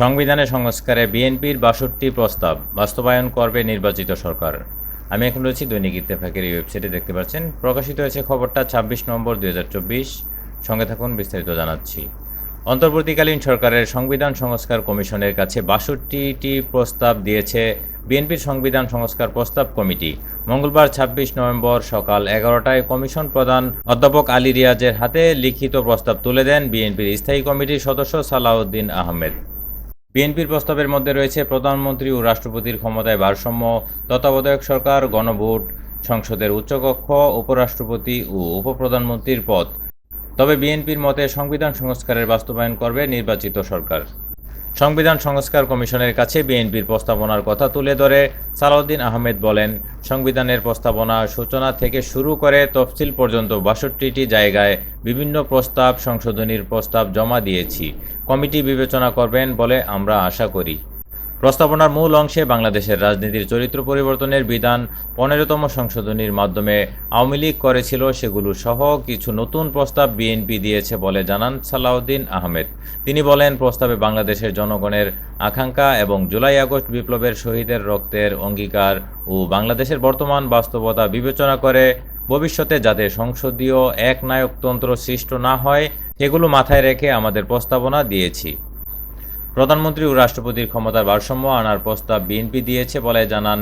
সংবিধানে সংস্কারে বিএনপির বাষট্টি প্রস্তাব বাস্তবায়ন করবে নির্বাচিত সরকার। আমি এখন রয়েছি দৈনিক ইত্তেফাকের এই ওয়েবসাইটে, দেখতে পাচ্ছেন, প্রকাশিত হয়েছে খবরটা ছাব্বিশ নম্বর দুই সঙ্গে থাকুন, বিস্তারিত জানাচ্ছি। অন্তর্বর্তীকালীন সরকারের সংবিধান সংস্কার কমিশনের কাছে বাষট্টিটি প্রস্তাব দিয়েছে বিএনপির সংবিধান সংস্কার প্রস্তাব কমিটি। মঙ্গলবার ছাব্বিশ নভেম্বর সকাল এগারোটায় কমিশন প্রধান অধ্যাপক আলী রিয়াজের হাতে লিখিত প্রস্তাব তুলে দেন বিএনপির স্থায়ী কমিটির সদস্য সালাউদ্দিন আহমেদ। বিএনপির প্রস্তাবের মধ্যে রয়েছে প্রধানমন্ত্রী ও রাষ্ট্রপতির ক্ষমতায় ভারসাম্য, তত্ত্বাবধায়ক সরকার, গণভোট, সংসদের উচ্চকক্ষ, উপরাষ্ট্রপতি ও উপপ্রধানমন্ত্রীর পদ। তবে বিএনপির মতে সংবিধান সংস্কারের বাস্তবায়ন করবে নির্বাচিত সরকার। সংবিধান সংস্কার কমিশনের কাছে বিএনপির প্রস্তাবনার কথা তুলে ধরে সালাউদ্দিন আহমেদ বলেন, সংবিধানের প্রস্তাবনা সূচনা থেকে শুরু করে তফসিল পর্যন্ত বাষট্টিটি জায়গায় বিভিন্ন প্রস্তাব, সংশোধনীর প্রস্তাব জমা দিয়েছি। কমিটি বিবেচনা করবেন বলে আমরা আশা করি। প্রস্তাবনার মূল অংশে বাংলাদেশের রাজনীতির চরিত্র পরিবর্তনের বিধান পনেরোতম সংশোধনীর মাধ্যমে আওয়ামী লীগ করেছিল সেগুলো সহ কিছু নতুন প্রস্তাব বিএনপি দিয়েছে বলে জানান সালাউদ্দিন আহমেদ। তিনি বলেন, প্রস্তাবে বাংলাদেশের জনগণের আকাঙ্ক্ষা এবং জুলাই আগস্ট বিপ্লবের শহীদের রক্তের অঙ্গীকার ও বাংলাদেশের বর্তমান বাস্তবতা বিবেচনা করে ভবিষ্যতে যাতে সংসদীয় একনায়কতন্ত্র সৃষ্ট না হয়, সেগুলো মাথায় রেখে আমাদের প্রস্তাবনা দিয়েছি। প্রধানমন্ত্রী ও রাষ্ট্রপতির ক্ষমতার ভারসাম্য আনার প্রস্তাব বিএনপি দিয়েছে বলে জানান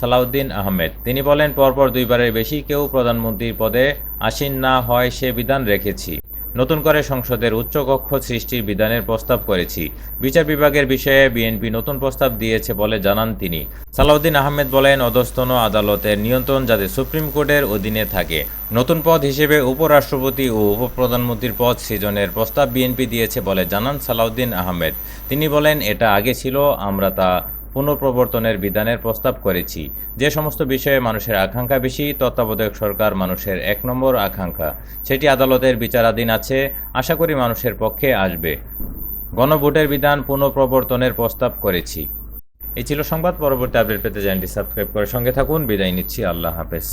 সালাউদ্দিন আহমেদ। তিনি বলেন, পরপর দুইবারের বেশি কেউ প্রধানমন্ত্রীর পদে আসীন না হয় সে বিধান রেখেছি। নতুন করে সংসদের উচ্চকক্ষ সৃষ্টির বিধানের প্রস্তাব করেছি। বিচার বিভাগের বিষয়ে বিএনপি নতুন প্রস্তাব দিয়েছে বলে জানান তিনি। সালাউদ্দিন আহমেদ বলেন, অধস্তন আদালতের নিয়ন্ত্রণ যাতে সুপ্রিম কোর্টের অধীনে থাকে। নতুন পদ হিসেবে উপরাষ্ট্রপতি ও উপপ্রধানমন্ত্রীর পদ সৃজনের প্রস্তাব বিএনপি দিয়েছে বলে জানান সালাউদ্দিন আহমেদ। তিনি বলেন, এটা আগে ছিল, আমরা তা পুনঃপ্রবর্তনের বিধানের প্রস্তাব করেছি। যে সমস্ত বিষয়ে মানুষের আকাঙ্ক্ষা বেশি, তত্ত্বাবধায়ক সরকার মানুষের এক নম্বর আকাঙ্ক্ষা। সেটি আদালতের বিচারাধীন আছে, আশা করি মানুষের পক্ষে আসবে। গণভোটের বিধান পুনঃপ্রবর্তনের প্রস্তাব করেছি। এই ছিল সংবাদ, পরবর্তী আপডেট পেতে চ্যানেলটি সাবস্ক্রাইব করে সঙ্গে থাকুন। বিদায় নিচ্ছি, আল্লাহ হাফেজ।